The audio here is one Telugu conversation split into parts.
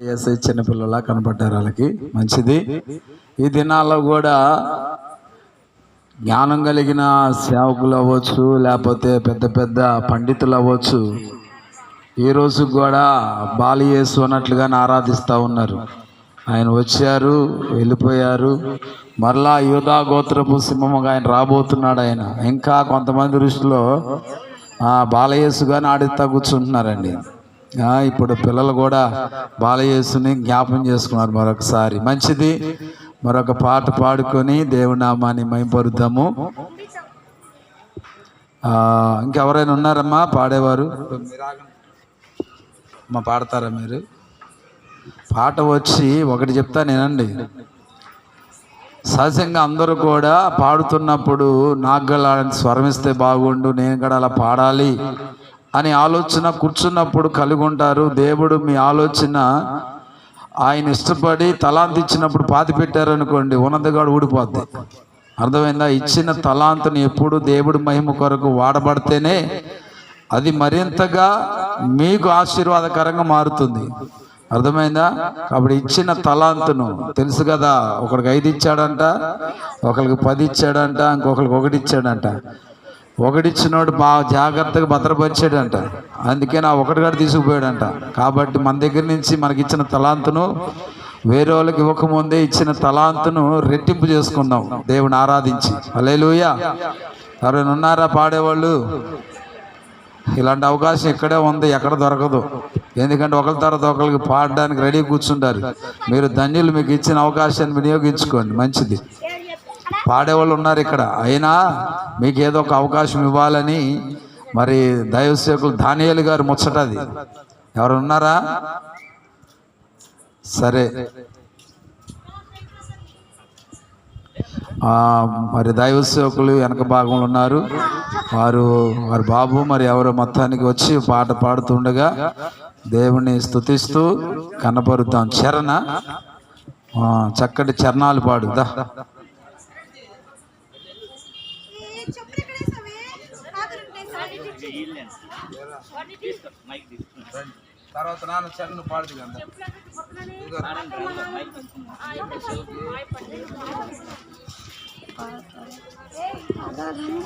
ఏసై చిన్నపిల్లలా కనపడ్డారు వాళ్ళకి. మంచిది. ఈ దినాల్లో కూడా జ్ఞానం కలిగిన సేవకులు అవ్వచ్చు లేకపోతే పెద్ద పెద్ద పండితులు అవ్వచ్చు. ఈ రోజు కూడా బాలియేసు అన్నట్లుగానే ఆరాధిస్తూ ఉన్నారు. ఆయన వచ్చారు వెళ్ళిపోయారు. మరలా యూదా గోత్రపు సింహముగా ఆయన రాబోతున్నాడు ఆయన. ఇంకా కొంతమంది దృష్టిలో బాలయేసుగానే ఆడిస్తా కూర్చుంటున్నారండి. ఇప్పుడు పిల్లలు కూడా బాలయేసుని జ్ఞాపం చేసుకున్నారు మరొకసారి. మంచిది. మరొక పాట పాడుకొని దేవుడి నామాన్ని మైపరుద్దాము ఇంకెవరైనా ఉన్నారమ్మా? పాడేవారు? అమ్మా పాడతారా మీరు? పాట వచ్చి ఒకటి చెప్తా నేనండి. సహజంగా అందరూ కూడా పాడుతున్నప్పుడు నాకు గల స్వరం బాగుండు నేను కూడా అలా పాడాలి. అని ఆలోచన కూర్చున్నప్పుడు కలిగి ఉంటారు దేవుడు మీ ఆలోచన ఆయన ఇష్టపడి తలాంతి ఇచ్చినప్పుడు పాతి పెట్టారనుకోండి ఉన్నదిగాడు ఊడిపోద్ది. అర్థమైందా? ఇచ్చిన తలాంతుని ఎప్పుడు దేవుడి మహిమ కొరకు వాడబడితేనే అది మరింతగా మీకు ఆశీర్వాదకరంగా మారుతుంది. అర్థమైందా? కాబట్టి ఇచ్చిన తలాంతును తెలుసు కదా ఒకరికి ఐదు ఇచ్చాడంట ఒకరికి పది ఇచ్చాడంట ఇంకొకరికి ఒకటి ఇచ్చాడంట. ఒకటిచ్చినోడు బాగా జాగ్రత్తగా భద్రపరిచాడంట. అందుకే నా ఒకటి తీసుకుపోయాడంట. కాబట్టి మన దగ్గర నుంచి మనకిచ్చిన తలాంతును వేరే వాళ్ళకి ఇవ్వకముందే ఇచ్చిన తలాంతును రెట్టింపు చేసుకుందాం. దేవుని ఆరాధించి. అలేలుయ ఎవరైనా ఉన్నారా పాడేవాళ్ళు? ఇలాంటి అవకాశం ఇక్కడే ఉంది ఎక్కడ దొరకదు. ఎందుకంటే ఒకరి తర్వాత ఒకరికి పాడడానికి రెడీ కూర్చుంటారు. మీరు ధన్యులు మీకు ఇచ్చిన అవకాశాన్ని వినియోగించుకోండి. మంచిది. పాడేవాళ్ళు ఉన్నారు ఇక్కడ. అయినా మీకు ఏదో ఒక అవకాశం ఇవ్వాలని మరి దైవసేకులు ధాన్యాలు గారు ముచ్చటది ఎవరు ఉన్నారా? సరే. మరి దైవ సేవకులు వెనక భాగంలో ఉన్నారు. వారు వారి బాబు మరి ఎవరు మొత్తానికి వచ్చి పాట పాడుతుండగా దేవుని స్తుతిస్తూ కనపరుద్దాం. చరణ. చక్కటి చరణాలు పాడుదా తర్వాత నాన్న చెల్లను పాడదు కదా.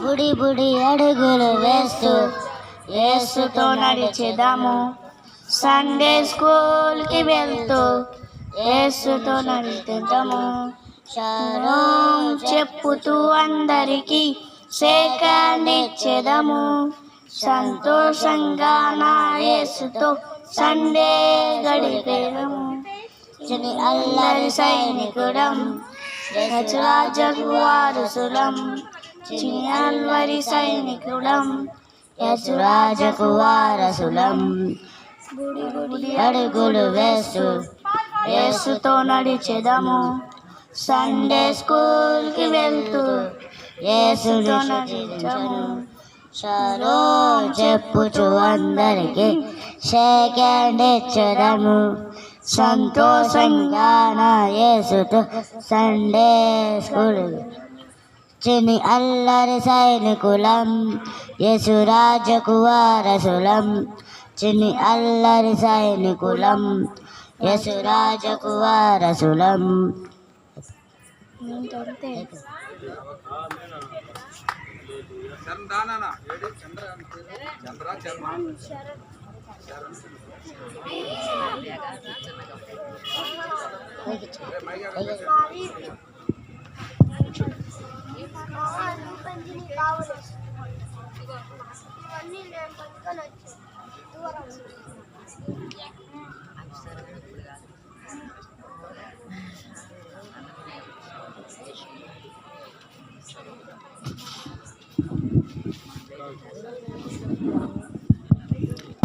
బుడి బుడి అడుగులు వేస్తూ వేస్తుతో నడిచేదాము. సండే స్కూల్కి వెళ్తూ వేస్తుతో నడిచేద్దాము. షారోం చెప్పుతూ అందరికీ సేకాన్ని ఇచ్చేదాము సంతోషంగా నా యేసుతో సండే గడిపేదము చిని అల్లరి సైనికుడం యజరాజకు వారసులం. చిని అల్వరి సైనికులం యజరాజకు వారసులం. అడుగులు వేస్తూ యేసుతో నడిచెదము. సండే స్కూల్కి వెళ్తూ యేసుతో నడిచము షాలో చెప్పుచు అందరికి సెకండ్ ఇచ్చదము సంతోషంగా నా యేసుతో సండే స్కూల్ చిని అల్లరి సైనికులం యేసురాజకు వారసులం. చిని అల్లరి సైనికులం యేసురాజకు వారసులం. అన్ని నేను పట్టుకొని వచ్చాను దూరం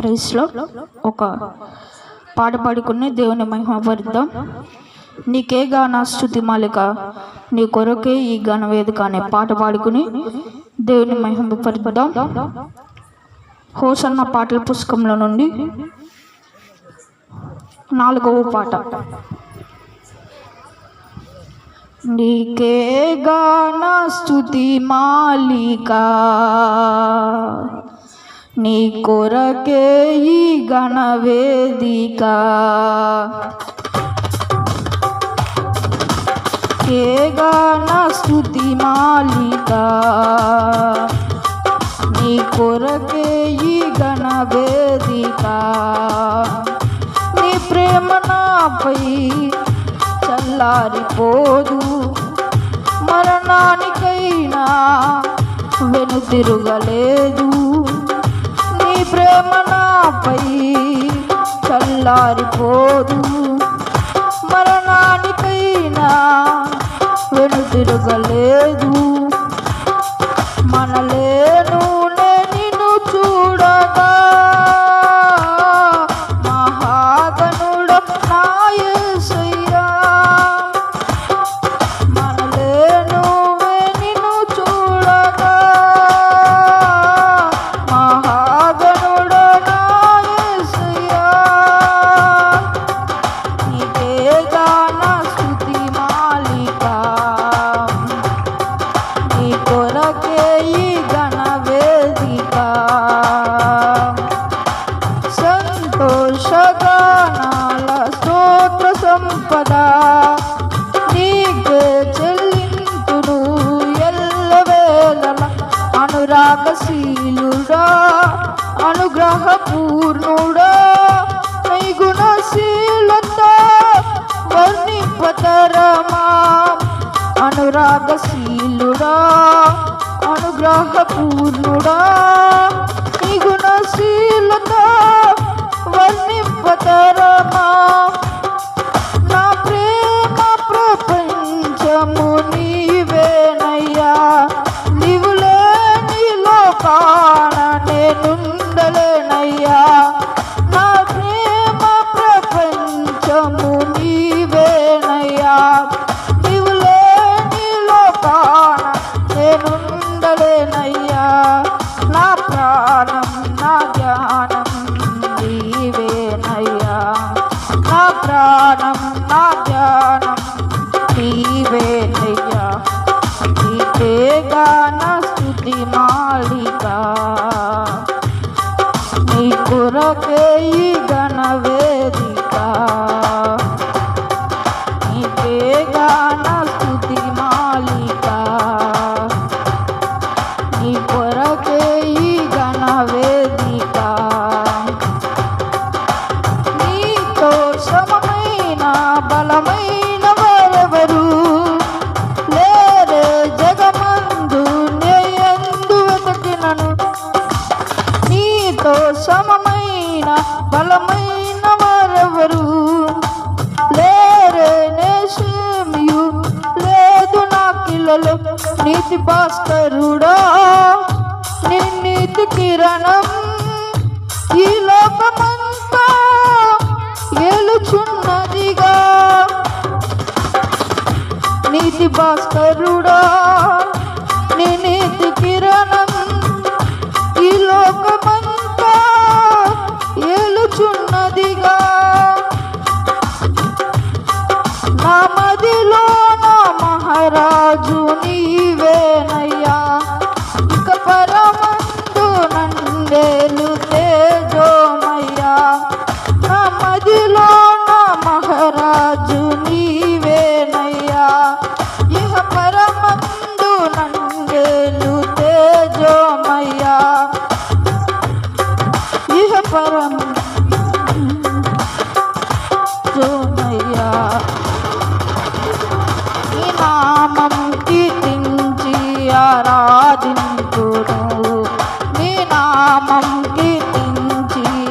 ప్రైస్లో ఒక పాట పాడుకుని దేవుని మహిమపరుద్దాం నీకే గాన స్థుతి మాలిక నీ కొరకే ఈ గాన వేదిక అనే పాట పాడుకుని దేవుని మహిమపరుద్దాం హోసన్న పాటల పుస్తకంలో నుండి నాలుగవ పాట. నీకే గాన స్థుతి మాలిక నీ కొరకే ఈ గణవేదిక ఏ గణ స్థుతి మాలిక. నీ కొరకే ఈ గణవేదిక నీ ప్రేమ నాపై చల్లారిపోదు. మరణానికైనా వెను తిరగలేదు ప్రేమ నాపై చల్లారిపోదు. మరణానికైనా వెను తిరగలేదు No. গানা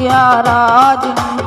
गया राजन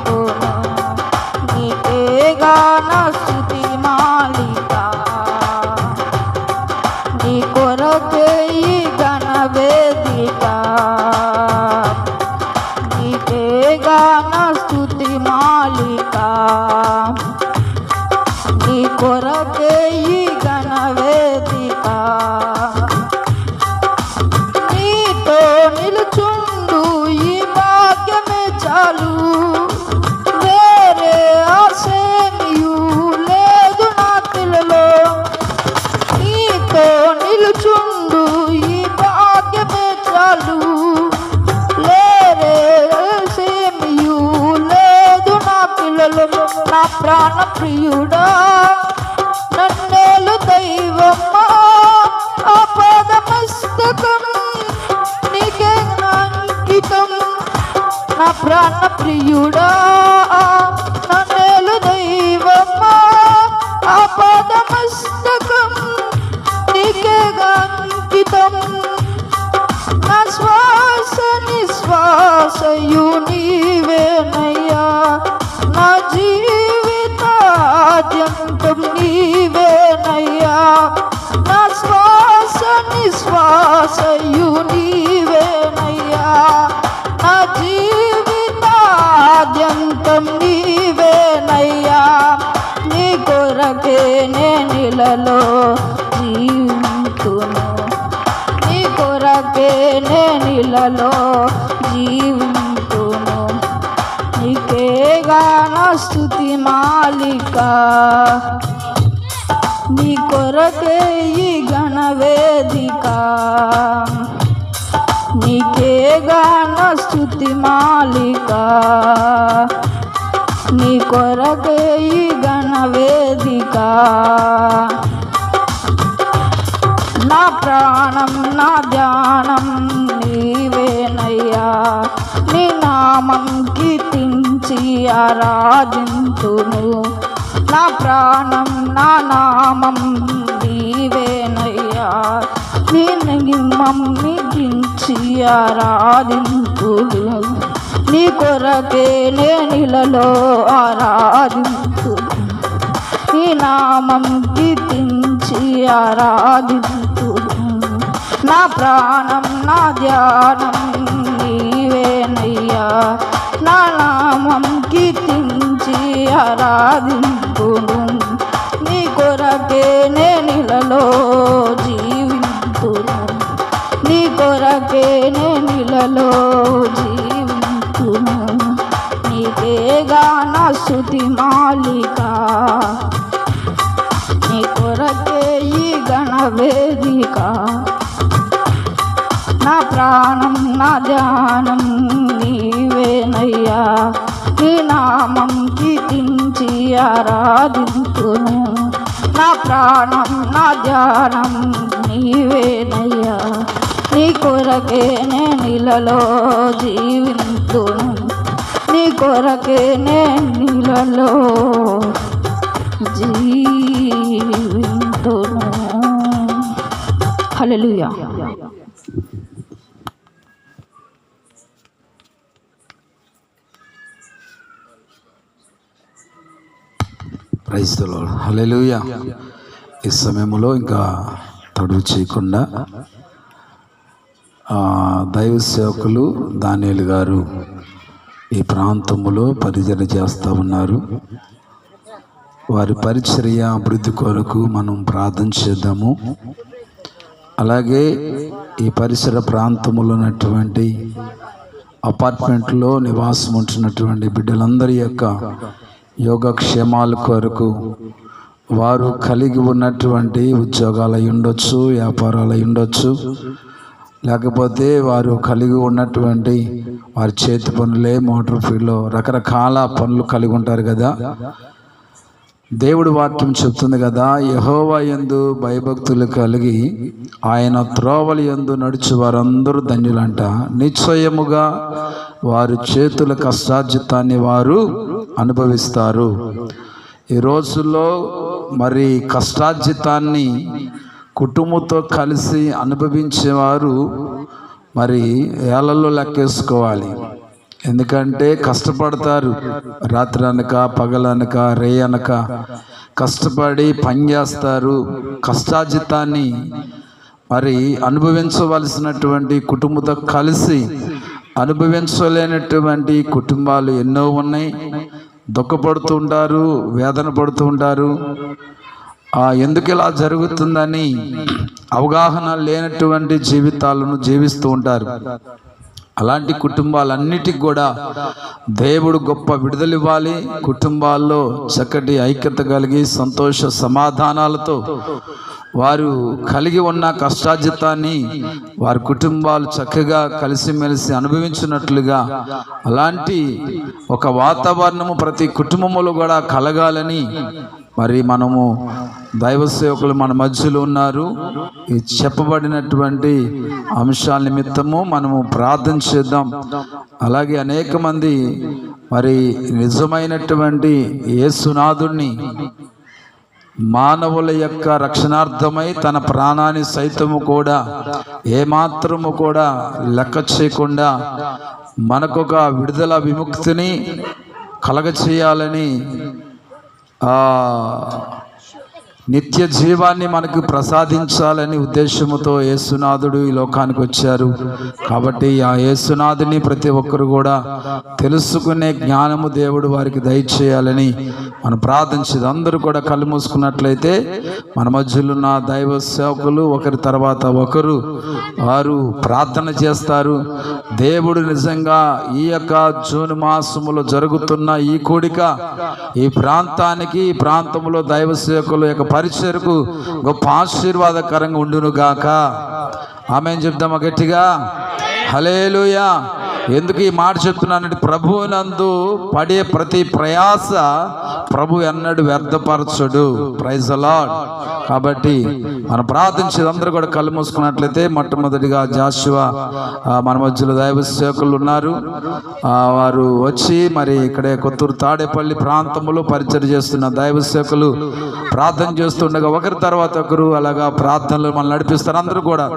కొరకే నేనిలలో జీవితును. నీకేగా స్థుతి మాలిక. నీ కొరకే ఈ గణవేదిక నీకేగా స్థుతి మాలిక. నీ కొరకే ఈ గణవేదిక నా ప్రాణం నా ధ్యానం నీవేనయ్యా. నీ నామం కీర్తించి ఆరాధింతును నా ప్రాణం నా నామం నీవేనయ్యా. నీ నిమ్మం నిగించి ఆరాధింతుడు నీ కొరకే నేనిలలో ఆరాధింతుడు నీ నామం కీర్తించి ఆరాధింతుడు నా ప్రాణం నా ధ్యానం నీవేనయ్యా. నా నామం కీర్తించి ఆరాధింతుడు నీ కొరకే నేనిలలో జీవింతును నీ కొరకే నేనిలలో జీవింతును నీకేగా నా శృతి మాలికా. కొరకే ఈ గణవేదిక నా ప్రాణం నా ధ్యానం నీవేనయ్యా. నీ నామం కీర్తించి ఆరాధింతును నా ప్రాణం నా ధ్యానం నీవేనయ్యా. నీ కొరకే నేనిలలో జీవింతును నీ కొరకే నేనిలలో జీ హల్లెలూయా క్రైస్తవులు హల్లెలూయ ఈ సమయంలో ఇంకా తడువు చేయకుండా దైవ సేవకులు దానియలు గారు ఈ ప్రాంతంలో పరిచయం చేస్తూ ఉన్నారు. వారి పరిచర్య అభివృద్ధి కొరకు మనం ప్రార్థన చేద్దాము. అలాగే ఈ పరిసర ప్రాంతంలో ఉన్నటువంటి అపార్ట్మెంట్లో నివాసం ఉంటున్నటువంటి బిడ్డలందరి యొక్క యోగక్షేమాల కొరకు వారు కలిగి ఉన్నటువంటి ఉద్యోగాలు ఉండొచ్చు వ్యాపారాలు ఉండొచ్చు. లేకపోతే వారు కలిగి ఉన్నటువంటి వారి చేతి పనులే మోటార్ ఫీల్డ్లో రకరకాల పనులు కలిగి ఉంటారు కదా. దేవుడు వాక్యం చెప్తుంది కదా యహోవా యందు భయభక్తులు కలిగి ఆయన త్రోవలి యందు నడిచి వారందరూ ధన్యులంట. నిశ్చయముగా వారి చేతుల కష్టార్జితాన్ని వారు అనుభవిస్తారు. ఈ రోజుల్లో మరి కష్టార్జితాన్ని కుటుంబంతో కలిసి అనుభవించేవారు మరి ఏళ్ళలో లెక్కేసుకోవాలి. ఎందుకంటే కష్టపడతారు. రాత్రి అనక పగలనక రే అనక కష్టపడి పని చేస్తారు. కష్టాజితాన్ని మరి అనుభవించవలసినటువంటి కుటుంబంతో కలిసి అనుభవించలేనటువంటి కుటుంబాలు ఎన్నో ఉన్నాయి. దుఃఖపడుతూ ఉంటారు వేదన పడుతూ ఉంటారు ఎందుకు ఇలా జరుగుతుందని అవగాహన లేనటువంటి జీవితాలను జీవిస్తూ ఉంటారు. అలాంటి కుటుంబాలన్నిటికి కూడా దేవుడు గొప్ప విడుదలివ్వాలి కుటుంబాల్లో చక్కటి ఐక్యత కలిగి సంతోష సమాధానాలతో వారు కలిగి ఉన్న కష్టాజితాన్ని వారి కుటుంబాలు చక్కగా కలిసిమెలిసి అనుభవించినట్లుగా అలాంటి ఒక వాతావరణము ప్రతి కుటుంబములు కూడా కలగాలని మరి మనము దైవ సేవకులు మన మధ్యలో ఉన్నారు. ఈ చెప్పబడినటువంటి అంశాల నిమిత్తము మనము ప్రార్థన చేద్దాం. అలాగే అనేక మంది మరి నిజమైనటువంటి యేసునాథుణ్ణి మానవుల యొక్క రక్షణార్థమై తన ప్రాణాన్ని సైతము కూడా ఏమాత్రము కూడా లెక్క చేయకుండా మనకొక విడుదల విముక్తిని కలగచేయాలని 啊。నిత్య జీవాన్ని మనకు ప్రసాదించాలని ఉద్దేశముతో యేసునాథుడు ఈ లోకానికి వచ్చారు. కాబట్టి ఆ యేసునాథుని ప్రతి ఒక్కరు కూడా తెలుసుకునే జ్ఞానము దేవుడు వారికి దయచేయాలని మనం ప్రార్థించేది. అందరూ కూడా కళ్ళు మూసుకున్నట్లయితే మన మధ్యలో ఉన్న దైవ సేవకులు ఒకరి తర్వాత ఒకరు వారు ప్రార్థన చేస్తారు. దేవుడు నిజంగా ఈ యొక్క జూన్ మాసములో జరుగుతున్న ఈ కూడిక ఈ ప్రాంతానికి ఈ ప్రాంతంలో దైవ సేవకుల యొక్క పరిచరకు గొప్ప ఆశీర్వాదకరంగా ఉండును గాక ఆమె చెప్దామా గట్టిగా? హలేలుయా ఎందుకు ఈ మాట చెప్తున్నానంటే ప్రభువునందు పడే ప్రతి ప్రయాస ప్రభు ఎన్నడు వ్యర్థపరచడు. ప్రైజ్ అలాడ్ కాబట్టి మనం ప్రార్థించేది అందరూ కూడా కళ్ళు మూసుకున్నట్లయితే మొట్టమొదటిగా జాషువా మన మధ్యలో దైవ సేవకులు ఉన్నారు. వారు వచ్చి మరి ఇక్కడే కొత్తూరు తాడేపల్లి ప్రాంతంలో పరిచయం చేస్తున్న దైవ సేవకులు ప్రార్థన చేస్తుండగా ఒకరి తర్వాత ఒకరు అలాగా ప్రార్థనలు మనం నడిపిస్తారు అందరూ కూడా.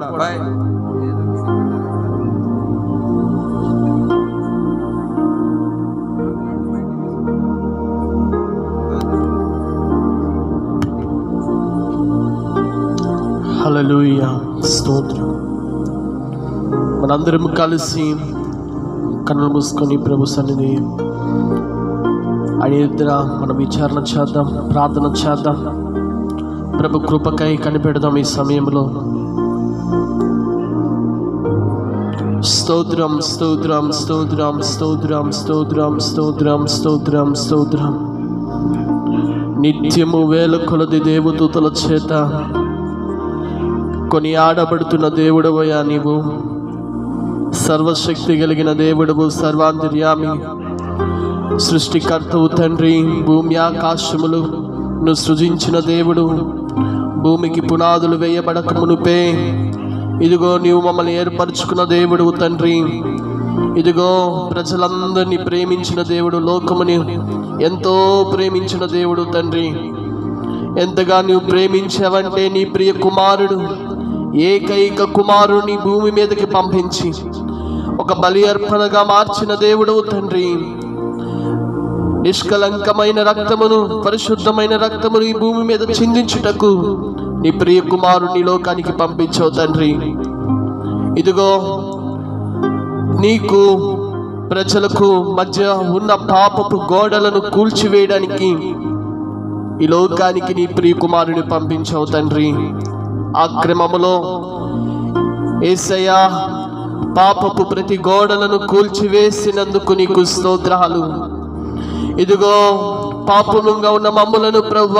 బాయ్ స్తోత్రం. మనందరం కలిసి కన్నులు మూసుకొని ప్రభు సన్నిధి అడిగిద్దర మనం విచారణ చేద్దాం ప్రార్థన చేద్దాం. ప్రభు కృపకై కనిపెడదాం ఈ సమయంలో. స్తోత్రం స్తోత్రం స్తోత్రం స్తోత్రం స్తోత్రం స్తోత్రం స్తోత్రం స్తోత్రం. నిత్యము వేల కొలది దేవదూతల చేత కొని ఆడబడుతున్న దేవుడవయ్యా నీవు. సర్వశక్తి కలిగిన దేవుడవు సర్వాంతర్యామి సృష్టికర్తవు తండ్రి భూమి ఆకాశములు. ను సృజించిన దేవుడు భూమికి పునాదులు వేయబడక మునుపే. ఇదిగో నీవు మమ్మల్ని ఏర్పరచుకున్న దేవుడు తండ్రి. ఇదిగో ప్రజలందరినీ ప్రేమించిన దేవుడు లోకముని ఎంతో ప్రేమించిన దేవుడు తండ్రి. ఎంతగా నువ్వు ప్రేమించావంటే నీ ప్రియ కుమారుడు ఏకైక కుమారుని భూమి మీదకి పంపించి ఒక బలి అర్పణగా మార్చిన దేవుడు తండ్రి. నిష్కలంకమైన రక్తమును పరిశుద్ధమైన రక్తమును ఈ భూమి మీద చిందించుటకు నీ ప్రియ కుమారుని లోకానికి పంపించావు తండ్రి. ఇదిగో నీకు ప్రజలకు మధ్య ఉన్న పాపపు గోడలను కూల్చివేయడానికి ఈ లోకానికి నీ ప్రియ కుమారుని పంపించావు తండ్రి. ఆ క్రమములో ఏసయ్యా పాపపు ప్రతి గోడలను కూల్చివేసినందుకు నీకు స్తోత్రాలు. ఇదిగో పాపముగా ఉన్న మమ్ములను ప్రవ్వ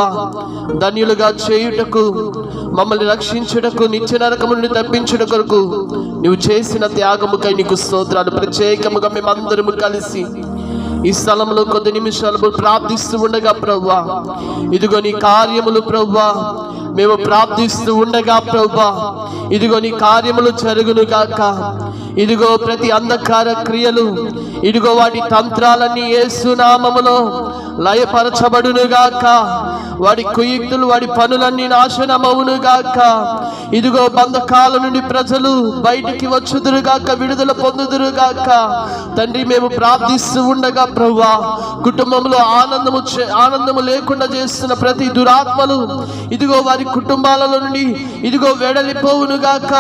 ధన్యులుగా చేయుటకు మమ్మల్ని రక్షించుటకు నిత్య నరకము నుండి తప్పించుట కొరకు నువ్వు చేసిన త్యాగముకై నీకు స్తోత్రాలు. ప్రత్యేకముగా మేమందరము కలిసి ఈ స్థలంలో కొద్ది నిమిషాలు ప్రార్థిస్తూ ఉండగా ప్రవ్వా ఇదిగో నీ కార్యములు ప్రవ్వా మేము ప్రార్థిస్తూ ఉండగా ప్రభా ఇదిగో నీ కార్యములు జరుగును గాక ఇదిగో ప్రతి అంధకార క్రియలు ఇదిగో వాటి తంత్రాలన్నీ ఏసునామములో లయపరచబడును గాక వాడి కుయుక్తులు వాడి పనులన్నీ నాశనమవును గాక ఇదిగో బంధకాల నుండి ప్రజలు బయటికి వచ్చుదురుగాక విడుదల పొందుదురు గాక తండ్రి మేము ప్రార్థిస్తూ ఉండగా ప్రవ్వా కుటుంబంలో ఆనందము చే- ఆనందము లేకుండా చేస్తున్న ప్రతి దురాత్మలు ఇదిగో వారి కుటుంబాలలో నుండి ఇదిగో వెడలిపోవును గాక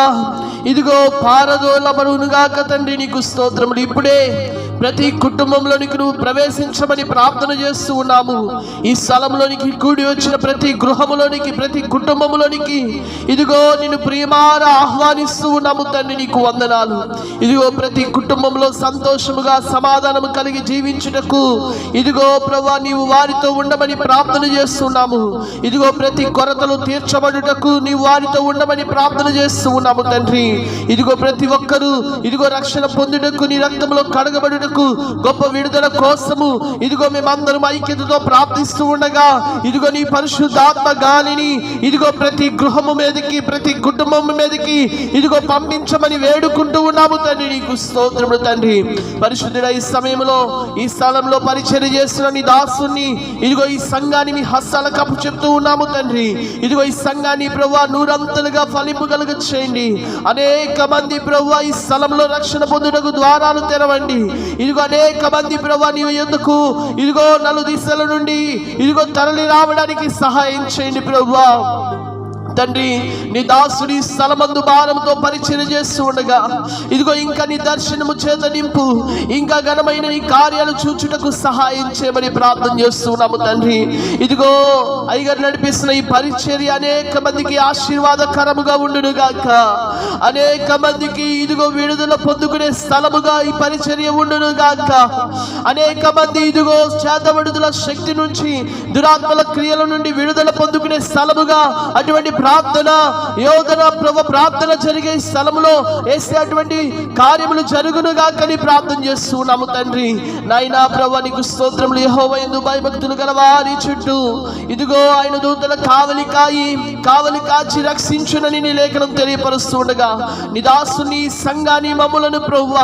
ఇదిగో పారదోలబడునుగాక తండ్రి నీకు స్తోత్రములు. ఇప్పుడే ప్రతి కుటుంబంలోనికి నువ్వు ప్రవేశించమని ప్రార్థన చేస్తూ ఉన్నాము. ఈ స్థలంలోనికి కూడి వచ్చిన ప్రతి గృహములోనికి ప్రతి కుటుంబంలోనికి ఇదిగో నిన్ను ప్రియమార ఆహ్వానిస్తూ ఉన్నాము తండ్రి నీకు వందనాలు. ఇదిగో ప్రతి కుటుంబంలో సంతోషముగా సమాధానము కలిగి జీవించుటకు ఇదిగో ప్రభా నీవు వారితో ఉండమని ప్రార్థన చేస్తున్నాము ఇదిగో ప్రతి కొరతలు తీర్చబడుటకు నీవు వారితో ఉండమని ప్రార్థన చేస్తూ ఉన్నాము తండ్రి. ఇదిగో ప్రతి ఒక్కరూ ఇదిగో రక్షణ పొందుటకు నీ రక్తంలో కడగబడుటకు గొప్ప విడుదల కోసము. ఇదిగో మేమందరం ఐక్యతతో ప్రార్థిస్తూ ఉండగా ఇదిగో నీ పరిశుద్ధాత్మ గాలిని ఇదిగో ప్రతి గృహము మీదకి ప్రతి కుటుంబం మీదకి ఇదిగో పంపించమని వేడుకుంటూ ఉన్నాము తండ్రి. నీకు స్తోత్రములు తండ్రి. పరిశుద్ధుడ ఈ సమయంలో ఈ స్థలంలో పరిచర్య చేస్తున్న నీ దాసుని ఇదిగో ఈ సంఘాన్ని మీ హస్తాల కప్పు చెప్తూ ఉన్నాము తండ్రి. ఇదిగో ఈ సంఘాన్ని ప్రభు నూరంతలుగా ఫలింపు కలుగ చేయండి అనేక మంది ప్రభు ఈ స్థలంలో రక్షణ పొందుటకు ద్వారాలు తెరవండి. ఇదిగో అనేక మంది ప్రభా నీ ఎందుకు? ఇదిగో నలు దిశల నుండి ఇదిగో తరలి రావడానికి సహాయం చేయండి ప్రభా. తండ్రి నీ దాసుడి స్థలమందు భారంతో పరిచయం చేస్తూ ఉండగా ఇదిగో ఇంకా నీ దర్శనము చేత నింపు ఇంకా ఘనమైన నీ కార్యాలు చూచుటకు సహాయం చేయమని ప్రార్థన చేస్తున్నాము తండ్రి. ఇదిగో అయ్యగారు నడిపిస్తున్న ఈ పరిచర్య అనేక మందికి ఆశీర్వాదకరముగా ఉండునుగాక. అనేక మందికి ఇదిగో విడుదల పొందుకునే స్థలముగా ఈ పరిచర్య ఉండునుగాక. అనేక మంది ఇదిగో చేతబడుదల శక్తి నుంచి దురాత్మల క్రియల నుండి విడుదల పొందుకునే స్థలముగా అటువంటి ప్రార్థన యోధన ప్రభు ప్రార్థన జరిగే స్థలంలో వేసే అటువంటి కార్యములు జరుగునుగా కని ప్రార్థన చేస్తున్నాము తండ్రి. నాయనా ప్రభు నీకు స్తోత్రములు యహోవైందు భయభక్తులు గల వారి చుట్టూ. ఇదిగో ఆయన దూతల కావలి కాయి కావలి కాచి రక్షించునని నీ లేఖనం తెలియపరుస్తుండగా నీ దాసుని సంఘాన్ని మమ్ములను ప్రభు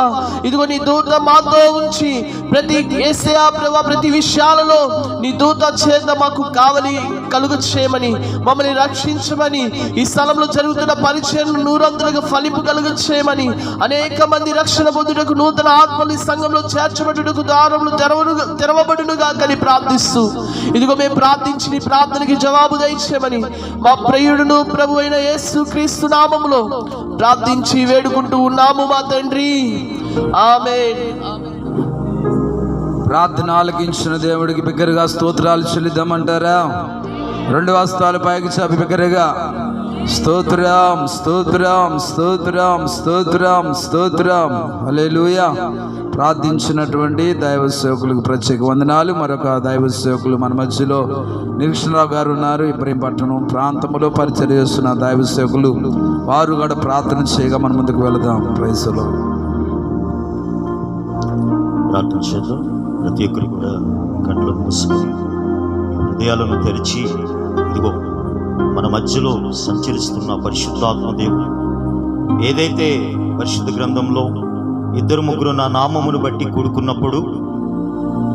ఇదిగో నీ దూత మాతో ఉంచి ప్రతి ఏసయా ప్రభు ప్రతి విషయాలలో నీ దూత చేత మాకు కావలి కలుగు చేయమని మమ్మల్ని రక్షించమని ఈ స్థలంలో జరుగుతున్న పరిచయం నూరంతులుగా ఫలింపు కలుగు చేయమని అనేక మంది రక్షణ పొందుటకు నూతన ఆత్మలు ఈ సంఘంలో చేర్చబడుటకు దారములు తెరవను తెరవబడునుగా కని ప్రార్థిస్తూ ఇదిగో మేము ప్రార్థించి నీ ప్రార్థనకి జవాబు దయచేయమని మా ప్రియుడును ప్రభు అయిన యేసు క్రీస్తు నామములో ప్రార్థించి వేడుకుంటూ ఉన్నాము మా తండ్రి. ఆమె ప్రార్థన ఆలకించిన దేవుడికి బిగ్గరగా స్తోత్రాలు చెల్లిద్దామంటారా? రెండు వాస్తవాలు పైకి చాపి బిగ్గరగా. స్తోత్రం స్తోత్రం స్తోత్రం స్తోత్రం స్తోత్రం. హల్లెలూయా. ప్రార్థించినటువంటి దైవ సేవకులకు ప్రత్యేక వందనాలు. మరొక దైవ సేవకులు మన మధ్యలో నిరీక్షణరావు గారు ఉన్నారు. ఇబ్రహీంపట్నం ప్రాంతంలో పరిచయం చేస్తున్న దైవ సేవకులు. వారు కూడా ప్రార్థన చేయగా మన ముందుకు వెళదాం. ప్రైసులో ప్రార్థన చేద్దాం. ప్రతి ఒక్కరు కూడా కళ్ళు మూసుకొని హృదయాలను తెరిచి ఇదిగో మన మధ్యలో సంచరిస్తున్న పరిశుద్ధాత్మ దేవుడు ఏదైతే పరిశుద్ధ గ్రంథంలో ఇద్దరు ముగ్గురు నా నామమును బట్టి కూడుకున్నప్పుడు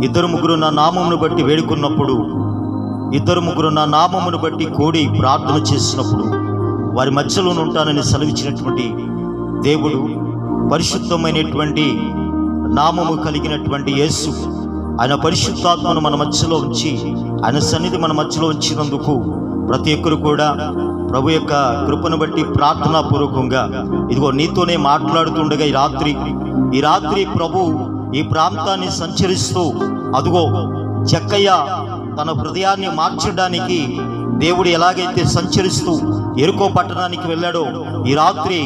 ఇద్దరు ముగ్గురు నా నామమును బట్టి వేడుకున్నప్పుడు ఇద్దరు ముగ్గురు నా నామమును బట్టి కూడి ప్రార్థన చేసినప్పుడు వారి మధ్యలో ఉంటానని సెలవిచ్చినటువంటి దేవుడు పరిశుద్ధమైనటువంటి నామము కలిగినటువంటి యేసు ఆయన పరిశుద్ధాత్మను మన మధ్యలో ఉంచి ఆయన సన్నిధి మన మధ్యలో ఉంచినందుకు ప్రతి ఒక్కరు కూడా ప్రభు యొక్క కృపను బట్టి ప్రార్థనాపూర్వకంగా ఇదిగో నీతోనే మాట్లాడుతుండగా ఈ రాత్రి ఈ రాత్రి ప్రభు ఈ ప్రాంతాన్ని సంచరిస్తూ అదిగో జక్కయ్య తన హృదయాన్ని మార్చడానికి దేవుడు ఎలాగైతే సంచరిస్తూ ఎరుకో పట్టణానికి వెళ్ళాడో ఈ రాత్రి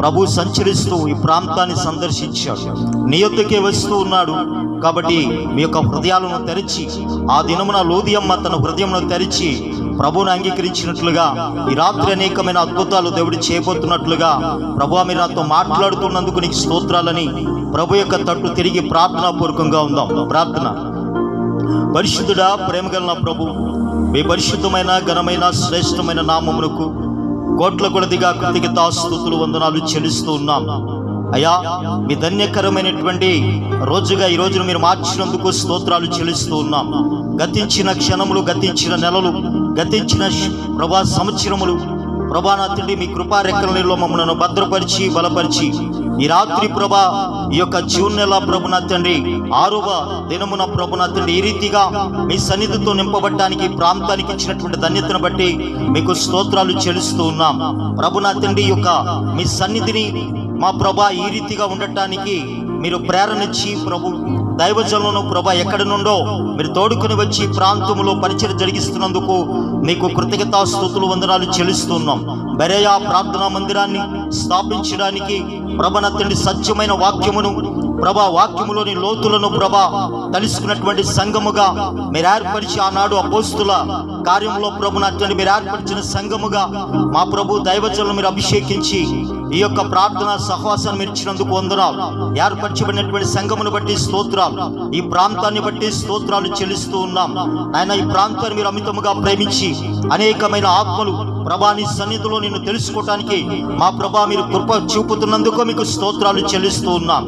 ప్రభు సంచరిస్తూ ఈ ప్రాంతాన్ని సందర్శించాడు. నీ వస్తూ ఉన్నాడు. కాబట్టి మీ యొక్క హృదయాలను తెరిచి ఆ దినమున లోదియమ్మ తన హృదయమును తెరిచి ప్రభువును అంగీకరించినట్లుగా ఈ రాత్రి అనేకమైన అద్భుతాలు దేవుడు చేయబోతున్నట్లుగా ప్రభు మీరు నాతో మాట్లాడుతున్నందుకు నీకు స్తోత్రాలని ప్రభు యొక్క తట్టు తిరిగి ప్రార్థనాపూర్వకంగా ఉందాం. ప్రార్థన. పరిశుద్ధుడా ప్రేమగల ప్రభు మీ పరిశుద్ధమైన ఘనమైన శ్రేష్టమైన నామమునకు కోట్ల కొలదిగా కృతికతాస్తుతులు వందనాలు చెల్లిస్తూ ఉన్నాం. అయ్యా మీ ధన్యకరమైనటువంటి రోజుగా ఈ రోజును మీరు మార్చినందుకు స్తోత్రాలు చెల్లిస్తూ ఉన్నాం. గతించిన క్షణములు గతించిన నెలలు గతించిన ప్రభా సంవత్సరములు ప్రభా నా మీ కృపారెక్కల నీళ్ళు మమ్మల్ని భద్రపరిచి బలపరిచి ఈ రాత్రి ప్రభా ఈ యొక్క జూన్ నెల ప్రభున తండ్రి ఆరవ దినమున ప్రభున తండ్రి ఈ రీతిగా మీ సన్నిధితో నింపబడటానికి ప్రాంతానికి ఇచ్చినటువంటి ధన్యతను బట్టి మీకు స్తోత్రాలు చెల్లిస్తూ ఉన్నాం. ప్రభున తండ్రి యొక్క మీ సన్నిధిని మా ప్రభా ఈ రీతిగా ఉండటానికి మీరు ప్రేరణ ఇచ్చి ప్రభు దైవజనులను ప్రభా ఎక్కడి నుండో మీరు తోడుకొని వచ్చి ప్రాంతంలో పరిచయం జరిగిస్తున్నందుకు మీకు కృతజ్ఞతాస్తుతులు వందనాలు చెల్లిస్తున్నాం బెరయా ప్రార్థనా మందిరాన్ని స్థాపించడానికి ప్రభన తండ్రి సత్యమైన వాక్యమును ప్రభా వాక్యములోని లోతులను ప్రభా తలుసుకున్నటువంటి సంఘముగా మీరు ఏర్పరిచి ఆనాడు అపోస్తుల కార్యంలో ప్రభున అటువంటి మీరు ఏర్పరిచిన సంఘముగా మా ప్రభు దైవజనులు మీరు అభిషేకించి ఈ యొక్క ప్రార్థన సహవాసాన్ని మీరు ఇచ్చినందుకు వందనాలు. ఏర్పరచబడినటువంటి సంఘమును బట్టి స్తోత్రాలు. ఈ ప్రాంతాన్ని బట్టి స్తోత్రాలు చెల్లిస్తూ ఉన్నాం. ఆయన ఈ ప్రాంతాన్ని మీరు అమితముగా ప్రేమించి అనేకమైన ఆత్మలు ప్రభాని సన్నిధిలో నిన్ను తెలుసుకోవటానికి మా ప్రభా మీరు కృప చూపుతున్నందుకు మీకు స్తోత్రాలు చెల్లిస్తూ ఉన్నాం.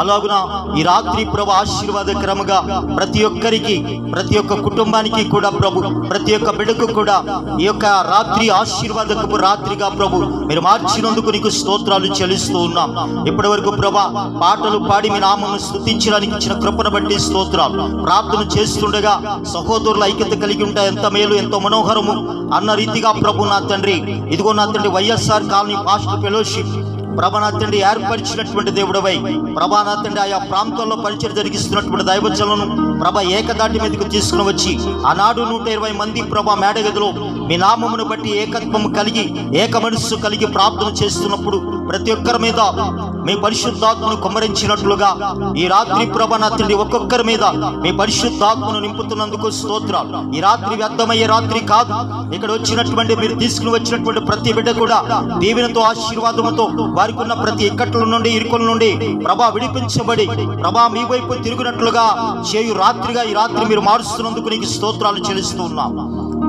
అలాగున ఈ రాత్రి ప్రభు ఆశీర్వాదకరముగా ప్రతి ఒక్కరికి ప్రతి ఒక్క కుటుంబానికి కూడా ప్రభు ప్రతి ఒక్క బిడ్డకు కూడా ఈ యొక్క రాత్రి ఆశీర్వాదకపు రాత్రిగా ప్రభు మీరు మార్చినందుకు నీకు స్తోత్రాలు చెల్లిస్తూ ఉన్నాం. ఇప్పటి వరకు ప్రభా పాటలు పాడి మీ నామను స్థుతించడానికి ఇచ్చిన కృపను బట్టి స్తోత్రాలు. ప్రార్థన చేస్తుండగా సహోదరుల ఐక్యత కలిగి ఉంటాయి ఎంత మేలు ఎంతో మనోహరము అన్న రీతిగా ప్రభు నా తండ్రి ఇదిగో నా తండ్రి వైఎస్ఆర్ కాలనీ పాస్టర్ ఫెలోషిప్ ప్రభానాథండి ఏర్పరిచినటువంటి దేవుడవై. ప్రభానాథండి ఆయా ప్రాంతంలో పరిచయం జరిగిస్తున్నటువంటి దైవచలను ప్రభ ఏకదాటి మీదకు తీసుకుని వచ్చి ఆనాడు నూట ఇరవై మంది ప్రభ మేడగదిలో మీ నామమును బట్టి ఏకత్వం కలిగి ఏక మనస్సు కలిగి ప్రార్థన చేస్తున్నప్పుడు ప్రతి ఒక్కరి మీద మీ పరిశుద్ధాత్మను కుమ్మరించినట్లుగా ఈ రాత్రి ప్రభానాథండి ఒక్కొక్కరి మీద మీ పరిశుద్ధాత్మను నింపుతున్నందుకు స్తోత్రాలు. ఈ రాత్రి వ్యర్థమయ్యే రాత్రి కాదు. ఇక్కడ వచ్చినటువంటి మీరు తీసుకుని వచ్చినటువంటి ప్రతి బిడ్డ కూడా దీవెనతో ఆశీర్వాదముతో వారికి ఉన్న ప్రతి ఇక్కట్ల నుండి ఇరుకుల నుండి ప్రభా విడిపించబడి ప్రభా మీ వైపు తిరిగినట్లుగా చేయు రాత్రిగా ఈ రాత్రి మీరు మారుస్తున్నందుకు నీకు స్తోత్రాలు చెల్లిస్తూ ఉన్నాం.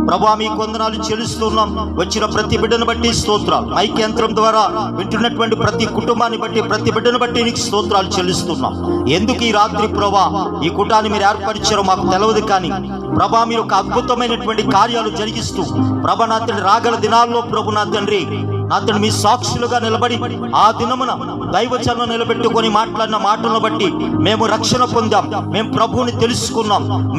ప్రభా మీ కొందనాలు చెల్లిస్తున్నాం వచ్చిన ప్రతి బిడ్డను బట్టి స్తోత్రాలు. మైక్ యంత్రం ద్వారా వింటున్నటువంటి ప్రతి కుటుంబాన్ని బట్టి ప్రతి బిడ్డను బట్టి నీకు స్తోత్రాలు చెల్లిస్తున్నాం ఎందుకు ఈ రాత్రి ప్రభా ఈ కుటాన్ని మీరు ఏర్పరిచారో మాకు తెలవదు కానీ ప్రభా మీరు ఒక అద్భుతమైనటువంటి కార్యాలు జరిగిస్తూ ప్రభా నా తండ్రి రాగల దినాల్లో ప్రభు నా తండ్రి అతడు మీ సాక్షులుగా నిలబడి ఆ దినమున దైవచనం నిలబెట్టుకొని మాట్లాడిన మాటలను బట్టి మేము రక్షణ పొందాం. మేము ప్రభువుని తెలుసుకున్నాం.